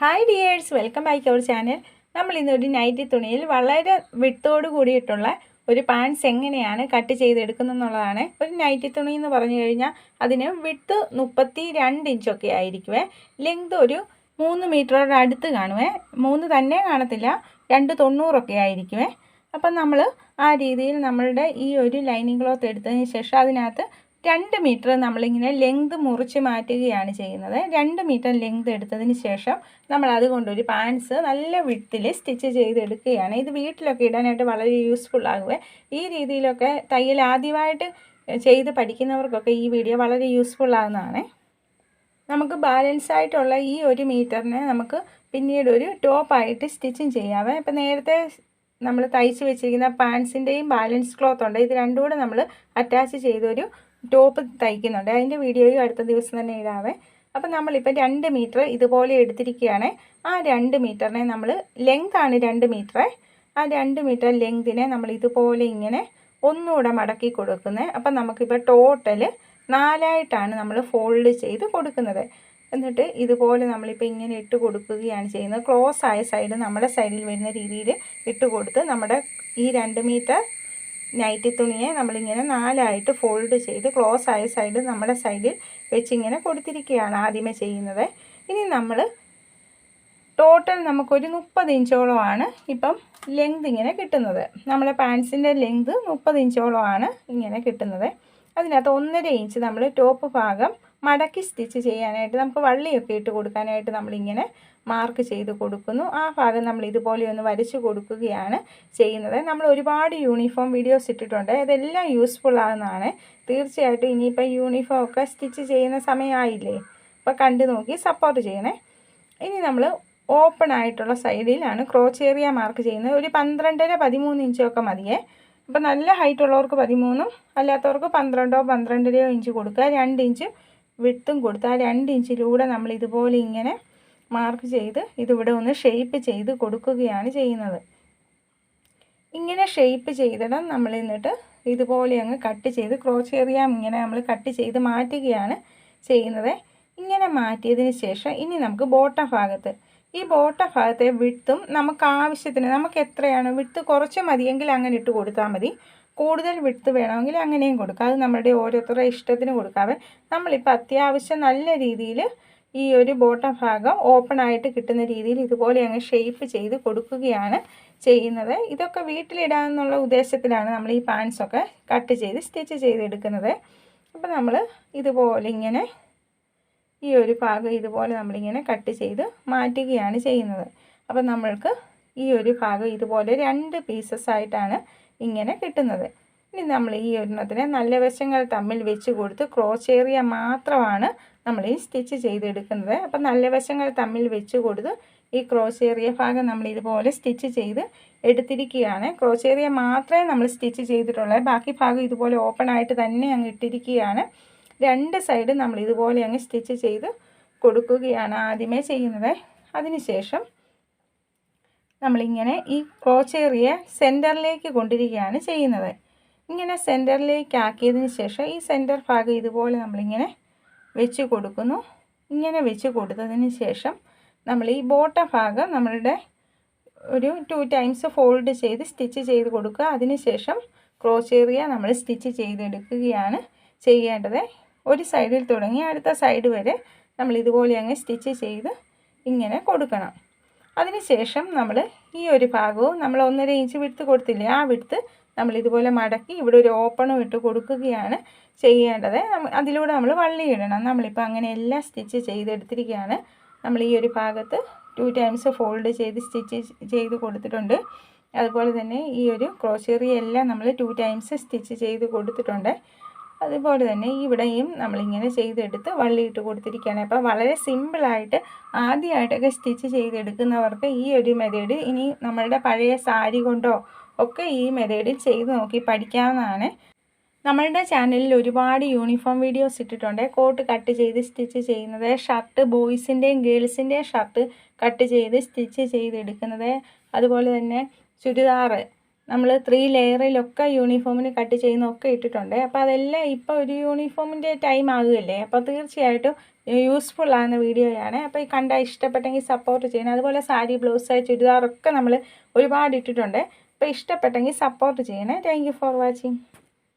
Hi dears welcome back our channel നമ്മൾ ഇന്നൊരു nightie തുണിയിൽ വളരെ വിട്ടോട് കൂടിയിട്ടുള്ള ഒരു പാൻസ് എങ്ങനെയാണ് കട്ട് ചെയ്തെടുക്കുന്നതെന്നുള്ളതാണ്. ഒരു നൈറ്റി തുണി എന്ന് പറഞ്ഞു കഴിഞ്ഞാൽ അതിന് വിട്ട് മുപ്പത്തി രണ്ട് ഇഞ്ചൊക്കെ ആയിരിക്കുമേ ലെങ്ത് ഒരു മൂന്ന് മീറ്ററോട് അടുത്ത് കാണുമേ മൂന്ന് തന്നെ കാണത്തില്ല രണ്ട് തൊണ്ണൂറൊക്കെ ആയിരിക്കുമേ അപ്പം നമ്മൾ ആ രീതിയിൽ നമ്മളുടെ ഈ ഒരു ലൈനിങ് ക്ലോത്ത് എടുത്തതിന് ശേഷം അതിനകത്ത് രണ്ട് മീറ്റർ നമ്മളിങ്ങനെ ലെങ്ത് മുറിച്ച് മാറ്റുകയാണ് ചെയ്യുന്നത്. രണ്ട് മീറ്റർ ലെങ്ത് എടുത്തതിന് ശേഷം നമ്മൾ അതുകൊണ്ടൊരു പാൻസ് നല്ല വിട്ടിൽ സ്റ്റിച്ച് ചെയ്തെടുക്കുകയാണ്. ഇത് വീട്ടിലൊക്കെ ഇടാനായിട്ട് വളരെ യൂസ്ഫുൾ ആകുവേ. ഈ രീതിയിലൊക്കെ തയ്യൽ ആദ്യമായിട്ട് ചെയ്ത് പഠിക്കുന്നവർക്കൊക്കെ ഈ വീഡിയോ വളരെ യൂസ്ഫുൾ ആകുന്നതാണ് നമുക്ക് ബാലൻസ് ആയിട്ടുള്ള ഈ ഒരു മീറ്ററിനെ നമുക്ക് പിന്നീട് ഒരു ടോപ്പായിട്ട് സ്റ്റിച്ചിങ് ചെയ്യാവേ ഇപ്പം നേരത്തെ നമ്മൾ തയ്ച്ച് വെച്ചിരിക്കുന്ന പാൻസിന്റെയും ബാലൻസ് ക്ലോത്ത് ഉണ്ട്. ഇത് രണ്ടും കൂടെ നമ്മൾ അറ്റാച്ച് ചെയ്തൊരു ടോപ്പ് തയ്ക്കുന്നുണ്ട്. അതിന്റെ വീഡിയോയും അടുത്ത ദിവസം തന്നെ ഇടാവേ. അപ്പം നമ്മളിപ്പോൾ രണ്ട് മീറ്റർ ഇതുപോലെ എടുത്തിരിക്കുകയാണ്. ആ രണ്ട് മീറ്ററിനെ നമ്മൾ ലെങ്ത് ആണ് രണ്ട് മീറ്റർ ആ രണ്ട് മീറ്റർ ലെങ്തിനെ നമ്മൾ ഇതുപോലെ ഇങ്ങനെ ഒന്നുകൂടെ മടക്കി കൊടുക്കുന്നത് അപ്പം നമുക്കിപ്പോൾ ടോട്ടൽ നാലായിട്ടാണ് നമ്മൾ ഫോൾഡ് ചെയ്ത് കൊടുക്കുന്നത്. എന്നിട്ട് ഇതുപോലെ നമ്മളിപ്പോൾ ഇങ്ങനെ ഇട്ട് കൊടുക്കുകയാണ് ചെയ്യുന്നത്. ക്ലോസ് ആയ സൈഡ് നമ്മുടെ സൈഡിൽ വരുന്ന രീതിയിൽ ഇട്ട് കൊടുത്ത് നമ്മുടെ ഈ രണ്ട് മീറ്റർ നൈറ്റി തുണിയെ നമ്മളിങ്ങനെ നാലായിട്ട് ഫോൾഡ് ചെയ്ത് ക്ലോസ് ആയ സൈഡ് നമ്മുടെ സൈഡിൽ വെച്ചിങ്ങനെ കൊടുത്തിരിക്കുകയാണ് ആദ്യമേ ചെയ്യുന്നത്. ഇനി നമ്മൾ ടോട്ടൽ നമുക്കൊരു മുപ്പത് ഇഞ്ചോളമാണ് ഇപ്പം ലെങ്ത് ഇങ്ങനെ കിട്ടുന്നത്. നമ്മുടെ പാൻസിന്റെ ലെങ്ത് മുപ്പത് ഇഞ്ചോളമാണ് ഇങ്ങനെ കിട്ടുന്നത്. അതിനകത്ത് ഒന്നര ഇഞ്ച് നമ്മൾ ടോപ്പ് ഭാഗം മടക്കി സ്റ്റിച്ച് ചെയ്യാനായിട്ട് നമുക്ക് വള്ളിയൊക്കെ ഇട്ട് കൊടുക്കാനായിട്ട് നമ്മളിങ്ങനെ മാർക്ക് ചെയ്ത് കൊടുക്കുന്നു. ആ ഭാഗം നമ്മൾ ഇതുപോലെ ഒന്ന് വരച്ച് കൊടുക്കുകയാണ് ചെയ്യുന്നത്. നമ്മൾ ഒരുപാട് യൂണിഫോം വീഡിയോസ് ഇട്ടിട്ടുണ്ട്. അതെല്ലാം യൂസ്ഫുൾ ആകുന്നതാണ് തീർച്ചയായിട്ടും ഇനിയിപ്പോൾ യൂണിഫോം ഒക്കെ സ്റ്റിച്ച് ചെയ്യുന്ന സമയമായില്ലേ? അപ്പോൾ കണ്ടു നോക്കി സപ്പോർട്ട് ചെയ്യണേ. ഇനി നമ്മൾ ഓപ്പൺ ആയിട്ടുള്ള സൈഡിലാണ് ക്രോച്ച് ഏരിയ മാർക്ക് ചെയ്യുന്നത്. ഒരു പന്ത്രണ്ടര പതിമൂന്ന് ഇഞ്ചൊക്കെ മതിയേ. അപ്പോൾ നല്ല ഹൈറ്റ് ഉള്ളവർക്ക് പതിമൂന്നും അല്ലാത്തവർക്ക് പന്ത്രണ്ടോ പന്ത്രണ്ടരയോ ഇഞ്ച് കൊടുക്കുക. രണ്ട് ഇഞ്ച് വിട്ടും കൊടുത്താൽ രണ്ട് ഇഞ്ചിലൂടെ നമ്മൾ ഇതുപോലെ ഇങ്ങനെ മാർക്ക് ചെയ്ത് ഇതിവിടെ ഒന്ന് ഷെയ്പ്പ് ചെയ്ത് കൊടുക്കുകയാണ് ചെയ്യുന്നത്. ഇങ്ങനെ ഷെയ്പ്പ് ചെയ്തിടാം നമ്മൾ എന്നിട്ട് ഇതുപോലെ അങ്ങ് കട്ട് ചെയ്ത് ക്രോച്ച് എറിയാം ഇങ്ങനെ നമ്മൾ കട്ട് ചെയ്ത് മാറ്റുകയാണ് ചെയ്യുന്നത്. ഇങ്ങനെ മാറ്റിയതിന് ശേഷം ഇനി നമുക്ക് ബോട്ട ഭാഗത്ത്. ഈ ബോട്ട ഭാഗത്തെ വിട്ടും നമുക്ക് ആവശ്യത്തിന് നമുക്ക് എത്രയാണ്? വിട്ട് കുറച്ച് മതിയെങ്കിൽ അങ്ങനെ ഇട്ട് കൊടുത്താൽ മതി. കൂടുതൽ വിട്ട് വേണമെങ്കിൽ അങ്ങനെയും കൊടുക്കാം. അത് നമ്മുടെ ഓരോരുത്തരുടെ ഇഷ്ടത്തിന് കൊടുക്കാവേ നമ്മളിപ്പോൾ അത്യാവശ്യം നല്ല രീതിയിൽ ഈ ഒരു ബോട്ടം ഭാഗം ഓപ്പൺ ആയിട്ട് കിട്ടുന്ന രീതിയിൽ ഇതുപോലെ അങ്ങ് ഷേപ്പ് ചെയ്ത് കൊടുക്കുകയാണ് ചെയ്യുന്നത്. ഇതൊക്കെ വീട്ടിലിടാമെന്നുള്ള ഉദ്ദേശത്തിലാണ് നമ്മൾ ഈ പാൻസൊക്കെ കട്ട് ചെയ്ത് സ്റ്റിച്ച് ചെയ്തെടുക്കുന്നത്. അപ്പോൾ നമ്മൾ ഇതുപോലെ ഇങ്ങനെ ഈ ഒരു ഭാഗം ഇതുപോലെ നമ്മളിങ്ങനെ കട്ട് ചെയ്ത് മാറ്റുകയാണ് ചെയ്യുന്നത്. അപ്പം നമ്മൾക്ക് ഈ ഒരു ഭാഗം ഇതുപോലെ രണ്ട് പീസസ് ആയിട്ടാണ് ഇങ്ങനെ കിട്ടുന്നത്. ഇനി നമ്മൾ ഈ ഒരെണ്ണത്തിനെ നല്ല വശങ്ങൾ തമ്മിൽ വെച്ച് കൊടുത്ത് ക്രോസ് ഏറിയ മാത്രമാണ് നമ്മൾ ഈ സ്റ്റിച്ച് ചെയ്തെടുക്കുന്നത്. അപ്പം നല്ല വശങ്ങൾ തമ്മിൽ വെച്ച് കൊടുത്ത് ഈ ക്രോസ് ഏറിയ ഭാഗം നമ്മൾ ഇതുപോലെ സ്റ്റിച്ച് ചെയ്ത് എടുത്തിരിക്കുകയാണ്. ക്രോസ് ഏറിയ മാത്രമേ നമ്മൾ സ്റ്റിച്ച് ചെയ്തിട്ടുള്ളൂ. ബാക്കി ഭാഗം ഇതുപോലെ ഓപ്പൺ ആയിട്ട് തന്നെ അങ്ങ് ഇട്ടിരിക്കുകയാണ്. രണ്ട് സൈഡ് നമ്മൾ ഇതുപോലെ അങ്ങ് സ്റ്റിച്ച് ചെയ്ത് കൊടുക്കുകയാണ് ആദ്യമേ ചെയ്യുന്നത്. അതിനുശേഷം നമ്മളിങ്ങനെ ഈ ക്രോച്ചേറിയ സെന്ററിലേക്ക് കൊണ്ടിരിക്കുകയാണ് ചെയ്യുന്നത്. ഇങ്ങനെ സെന്ററിലേക്ക് ആക്കിയതിന് ശേഷം ഈ സെന്റർ ഭാഗം ഇതുപോലെ നമ്മളിങ്ങനെ വെച്ച് കൊടുക്കുന്നു. ഇങ്ങനെ വെച്ച് കൊടുത്തതിന് ശേഷം നമ്മൾ ഈ ബോട്ട ഭാഗം നമ്മളുടെ ഒരു ടു ടൈംസ് ഫോൾഡ് ചെയ്ത് സ്റ്റിച്ച് ചെയ്ത് കൊടുക്കുക. അതിനുശേഷം ക്രോസ് ഏറിയ നമ്മൾ സ്റ്റിച്ച് ചെയ്തെടുക്കുകയാണ് ചെയ്യേണ്ടത്. ഒരു സൈഡിൽ തുടങ്ങി അടുത്ത സൈഡ് വരെ നമ്മൾ ഇതുപോലെ അങ്ങ് സ്റ്റിച്ച് ചെയ്ത് ഇങ്ങനെ കൊടുക്കണം. അതിനുശേഷം നമ്മൾ ഈ ഒരു ഭാഗവും നമ്മൾ ഒന്നര ഇഞ്ച് വിടുത്ത് കൊടുത്തില്ലേ ആ വിടുത്ത് നമ്മൾ ഇതുപോലെ മടക്കി ഇവിടെ ഒരു ഓപ്പണും ഇട്ട് കൊടുക്കുകയാണ് ചെയ്യേണ്ടത്. അതിലൂടെ നമ്മൾ വള്ളി ഇടണം. നമ്മളിപ്പോൾ അങ്ങനെ എല്ലാം സ്റ്റിച്ച് ചെയ്തെടുത്തിരിക്കുകയാണ്. നമ്മൾ ഈ ഒരു ഭാഗത്ത് ടു ടൈംസ് ഫോൾഡ് ചെയ്ത് സ്റ്റിച്ച് ചെയ്ത് കൊടുത്തിട്ടുണ്ട്. അതുപോലെ തന്നെ ഈ ഒരു ക്രോച്ചറി എല്ലാം നമ്മൾ ടു ടൈംസ് സ്റ്റിച്ച് ചെയ്ത് കൊടുത്തിട്ടുണ്ട്. അതുപോലെ തന്നെ ഇവിടെയും നമ്മളിങ്ങനെ ചെയ്തെടുത്ത് വള്ളിയിട്ട് കൊടുത്തിരിക്കുകയാണ്. അപ്പോൾ വളരെ സിമ്പിളായിട്ട് ആദ്യമായിട്ടൊക്കെ സ്റ്റിച്ച് ചെയ്തെടുക്കുന്നവർക്ക് ഈ ഒരു മെതേഡ് ഇനി നമ്മളുടെ പഴയ സാരി കൊണ്ടോ ഒക്കെ ഈ മെതേഡിൽ ചെയ്ത് നോക്കി പഠിക്കാവുന്നതാണ്. നമ്മളുടെ ചാനലിൽ ഒരുപാട് യൂണിഫോം വീഡിയോസ് ഇട്ടിട്ടുണ്ട്. കോട്ട് കട്ട് ചെയ്ത് സ്റ്റിച്ച് ചെയ്യുന്നത് ഷർട്ട് ബോയ്സിന്റെയും ഗേൾസിന്റെയും ഷർട്ട് കട്ട് ചെയ്ത് സ്റ്റിച്ച് ചെയ്തെടുക്കുന്നത്. അതുപോലെ തന്നെ ചുരിദാർ നമ്മൾ ത്രീ ലെയറിലൊക്കെ യൂണിഫോമിന് കട്ട് ചെയ്യുന്നതൊക്കെ ഇട്ടിട്ടുണ്ട്. അപ്പോൾ അതെല്ലാം ഇപ്പോൾ ഒരു യൂണിഫോമിന്റെ ടൈം ആകുകയല്ലേ? അപ്പോൾ തീർച്ചയായിട്ടും യൂസ്ഫുൾ ആകുന്ന വീഡിയോയാണ് അപ്പോൾ ഈ കണ്ട ഇഷ്ടപ്പെട്ടെങ്കിൽ സപ്പോർട്ട് ചെയ്യണം. അതുപോലെ സാരി ബ്ലൗസ് ചുരിദാറൊക്കെ നമ്മൾ ഒരുപാട് ഇട്ടിട്ടുണ്ട്. അപ്പോൾ ഇഷ്ടപ്പെട്ടെങ്കിൽ സപ്പോർട്ട് ചെയ്യണേ. Thank for watching